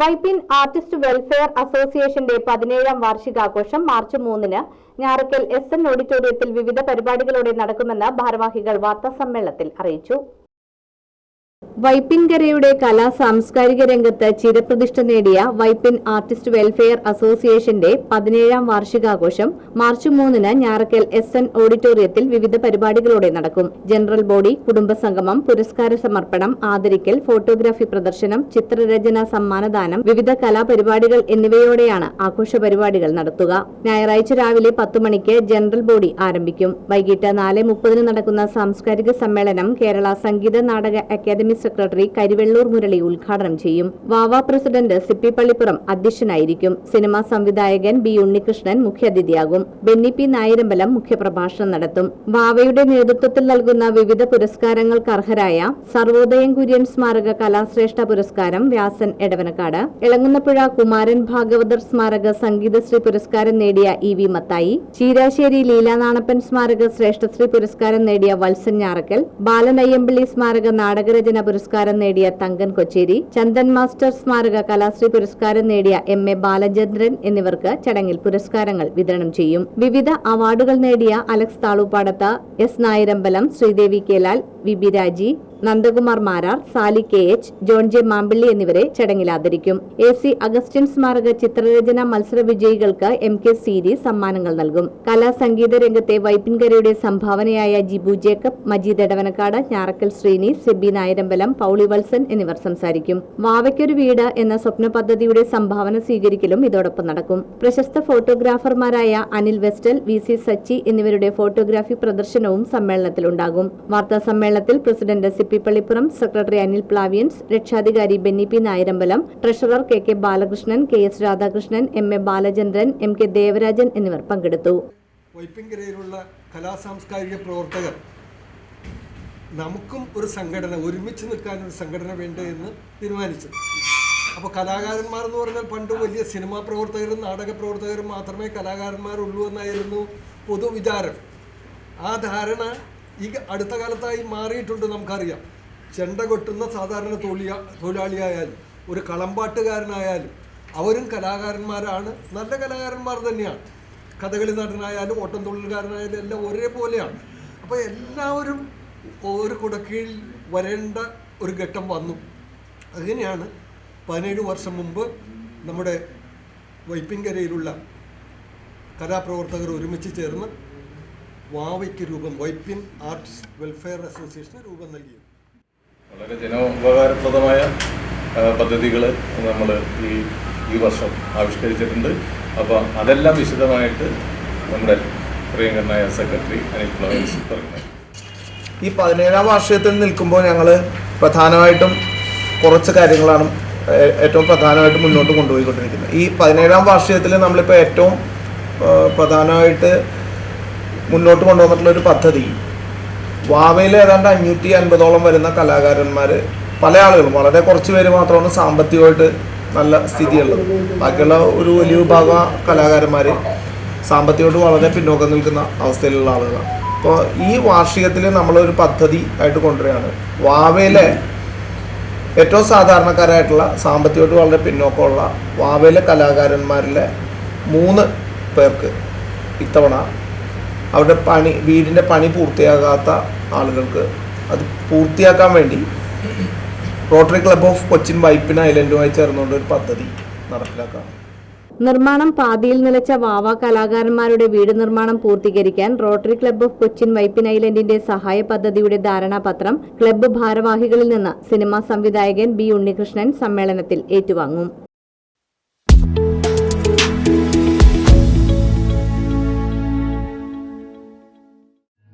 Vypin artist welfare അസോസിയേഷന്റെ പതിനേഴാം വാർഷികാഘോഷം March മൂന്നിന് ഞാറക്കൽ എസ് എൻ ഓഡിറ്റോറിയത്തിൽ വിവിധ പരിപാടികളോടെ നടക്കുമെന്ന് ഭാരവാഹികൾ വാർത്താസമ്മേളനത്തിൽ അറിയിച്ചു. വൈപ്പിൻകരയുടെ കലാ സാംസ്കാരിക രംഗത്ത് ചിരപ്രതിഷ്ഠ നേടിയ വൈപ്പിൻ ആർട്ടിസ്റ്റ് വെൽഫെയർ അസോസിയേഷന്റെ പതിനേഴാം വാർഷികാഘോഷം മാർച്ച് മൂന്നിന് ഞാറക്കൽ എസ് എൻ ഓഡിറ്റോറിയത്തിൽ വിവിധ പരിപാടികളോടെ നടക്കും. ജനറൽ ബോഡി കുടുംബസംഗമം പുരസ്കാര സമർപ്പണം ആദരിക്കൽ ഫോട്ടോഗ്രാഫി പ്രദർശനം ചിത്രരചന സമ്മാനദാനം വിവിധ കലാപരിപാടികൾ എന്നിവയോടെയാണ് ആഘോഷ പരിപാടികൾ നടത്തുക. ഞായറാഴ്ച രാവിലെ പത്തു മണിക്ക് ജനറൽ ബോഡി ആരംഭിക്കും. വൈകിട്ട് നാല് മുപ്പതിന് നടക്കുന്ന സാംസ്കാരിക സമ്മേളനം കേരള സംഗീത നാടക അക്കാദമി സെക്രട്ടറി കരിവെള്ളൂർ മുരളി ഉദ്ഘാടനം ചെയ്യും. വാവ പ്രസിഡന്റ് സിപ്പി പള്ളിപ്പുറം അധ്യക്ഷനായിരിക്കും. സിനിമാ സംവിധായകൻ ബി ഉണ്ണികൃഷ്ണൻ മുഖ്യാതിഥിയാകും. ബെന്നി പി നായരമ്പലം മുഖ്യപ്രഭാഷണം നടത്തും. വാവയുടെ നേതൃത്വത്തിൽ നൽകുന്ന വിവിധ പുരസ്കാരങ്ങൾക്ക് അർഹരായ സർവോദയം കുര്യൻ സ്മാരക കലാശ്രേഷ്ഠ പുരസ്കാരം വ്യാസൻ എടവനക്കാട് ഇളങ്ങുന്നപ്പുഴ കുമാരൻ ഭാഗവതർ സ്മാരക സംഗീതശ്രീ പുരസ്കാരം നേടിയ ഇ വി മത്തായി ചീരാശ്ശേരി ലീലാനാണപ്പൻ സ്മാരക ശ്രേഷ്ഠശ്രീ പുരസ്കാരം നേടിയ വത്സൻ ഞാറക്കൽ ബാലനയ്യമ്പള്ളി സ്മാരക നാടകരചന പുരസ്കാരം നേടിയ തങ്കൻ കൊച്ചേരി ചന്ദൻ മാസ്റ്റർ സ്മാരക കലാശ്രീ പുരസ്കാരം നേടിയ എം എ ബാലചന്ദ്രൻ എന്നിവർക്ക് ചടങ്ങിൽ പുരസ്കാരങ്ങൾ വിതരണം ചെയ്യും. വിവിധ അവാർഡുകൾ നേടിയ അലക്സ് താളൂപ്പാടത്ത് S Nayarambalam Sreedevi കേലാൽ V Raji Nandakumar Marar Sali K H John J Mampilly എന്നിവരെ ചടങ്ങിൽ ആദരിക്കും. എ സി അഗസ്റ്റിൻ സ്മാരക ചിത്രരചന മത്സര വിജയികൾക്ക് എം കെ സീരി സമ്മാനങ്ങൾ നൽകും. കലാ സംഗീത രംഗത്തെ വൈപ്പിൻകരയുടെ സംഭാവനയായ ജിബു ജേക്കബ് മജീദ് എടവനക്കാട് ഞാറക്കൽ ശ്രീനി സെബി നായരമ്പലം പൌളി വത്സൻ എന്നിവർ സംസാരിക്കും. വാവയ്ക്കൊരു വീട് എന്ന സ്വപ്ന പദ്ധതിയുടെ സംഭാവന സ്വീകരിക്കലും ഇതോടൊപ്പം നടക്കും. പ്രശസ്ത ഫോട്ടോഗ്രാഫർമാരായ അനിൽ വെസ്റ്റൽ വി സി സച്ചി എന്നിവരുടെ ഫോട്ടോഗ്രാഫി പ്രദർശനവും സമ്മേളനത്തിലുണ്ടാകും. വാർത്താ സമ്മേളനത്തിൽ പ്രസിഡന്റ് സിപ്പി പള്ളിപ്പുറം സെക്രട്ടറി അനിൽ പ്ലാവിയൻസ് രക്ഷാധികാരി Benny P Nayarambalam treasurer K K Balakrishnan K S Radhakrishnan M A Balachandran M K Devarajan എന്നിവർ പങ്കെടുത്തു. വൈപ്പിൻകരയിലുള്ള കലാസാംസ്കാരിക പ്രവർത്തകർ നമുക്കും ഒരു സംഘടന ഒരുമിച്ച് നിൽക്കാൻ ഒരു സംഘടന വേണ്ടേ എന്ന് തീരുമാനിച്ചു. അപ്പോൾ കലാകാരന്മാർ എന്ന് പറഞ്ഞാൽ പണ്ട് വലിയ സിനിമാ പ്രവർത്തകരും നാടക പ്രവർത്തകരും മാത്രമേ കലാകാരന്മാരുള്ളൂ എന്നായിരുന്നു പൊതുവിചാരം. ആ ധാരണ ഈ അടുത്ത കാലത്തായി മാറിയിട്ടുണ്ട് നമുക്കറിയാം. ചെണ്ട കൊട്ടുന്ന സാധാരണ തൊഴിലിയ തൊഴിലാളിയായാലും ഒരു കളമ്പാട്ടുകാരനായാലും അവരും കലാകാരന്മാരാണ്. നല്ല കലാകാരന്മാർ തന്നെയാണ്. കഥകളി നടനായാലും ഓട്ടം തൊഴിലുകാരനായാലും എല്ലാം ഒരേപോലെയാണ്. അപ്പോൾ എല്ലാവരും ഒരു കുടക്കീഴിൽ വരേണ്ട ഒരു ഘട്ടം വന്നു. അങ്ങനെയാണ് പതിനേഴ് വർഷം മുമ്പ് നമ്മുടെ വൈപ്പിൻകരയിലുള്ള കലാപ്രവർത്തകർ ഒരുമിച്ച് ചേർന്ന് വാവയ്ക്ക് രൂപം വൈപ്പിൻ ആർട്സ് വെൽഫെയർ അസോസിയേഷന് രൂപം നൽകിയത്. വളരെ ജനോപകാരപ്രദമായ പദ്ധതികൾ നമ്മൾ ഈ ഈ വർഷം ആവിഷ്കരിച്ചിട്ടുണ്ട്. അപ്പോൾ അതെല്ലാം വിശദമായിട്ട് നമ്മുടെ പ്രിയങ്കരനായ സെക്രട്ടറി അനിൽ പ്ലവൻസ് പറയുന്നത് ഈ പതിനേഴാം വാർഷികത്തിൽ നിൽക്കുമ്പോൾ ഞങ്ങൾ പ്രധാനമായിട്ടും കുറച്ച് കാര്യങ്ങളാണ് ഏറ്റവും പ്രധാനമായിട്ട് മുന്നോട്ട് കൊണ്ടുപോയിക്കൊണ്ടിരിക്കുന്നത്. ഈ പതിനേഴാം വാർഷികത്തിൽ നമ്മളിപ്പോൾ ഏറ്റവും പ്രധാനമായിട്ട് മുന്നോട്ട് കൊണ്ടുവന്നിട്ടുള്ള ഒരു പദ്ധതി. വാവയിൽ ഏതാണ്ട് അഞ്ഞൂറ്റി അൻപതോളം വരുന്ന കലാകാരന്മാർ പല ആളുകളും വളരെ കുറച്ച് പേര് മാത്രമാണ് സാമ്പത്തികമായിട്ട് നല്ല സ്ഥിതിയുള്ളത്. ബാക്കിയുള്ള ഒരു വലിയ വിഭാഗം കലാകാരന്മാർ സാമ്പത്തികമായിട്ട് വളരെ പിന്നോക്കം നിൽക്കുന്ന അവസ്ഥയിലുള്ള ആളുകളാണ്. അപ്പോൾ ഈ വാർഷികത്തിൽ നമ്മളൊരു പദ്ധതി ആയിട്ട് കൊണ്ടുവരികയാണ്. വാവയിലെ ഏറ്റവും സാധാരണക്കാരായിട്ടുള്ള സാമ്പത്തികമായിട്ട് വളരെ പിന്നോക്കമുള്ള വാവയിലെ കലാകാരന്മാരിലെ മൂന്ന് പേർക്ക് ഇത്തവണ അവരുടെ പണി വീടിന്റെ പണി പൂർത്തിയാകാത്ത ആളുകൾക്ക് അത് പൂർത്തിയാക്കാൻ വേണ്ടി rotary club of Cochin Vypin ഐലൻഡുമായി ചേർന്നുകൊണ്ട് ഒരു പദ്ധതി നടപ്പിലാക്കാം നിർമ്മാണം പാതിയിൽ നിലച്ച വാവ കലാകാരന്മാരുടെ വീട് നിർമ്മാണം പൂർത്തീകരിക്കാൻ rotary club of Cochin Vypin ഐലൻഡിന്റെ സഹായ പദ്ധതിയുടെ ധാരണാപത്രം ക്ലബ്ബ് ഭാരവാഹികളിൽ നിന്ന് സിനിമാ സംവിധായകൻ ബി ഉണ്ണികൃഷ്ണൻ സമ്മേളനത്തിൽ ഏറ്റുവാങ്ങും.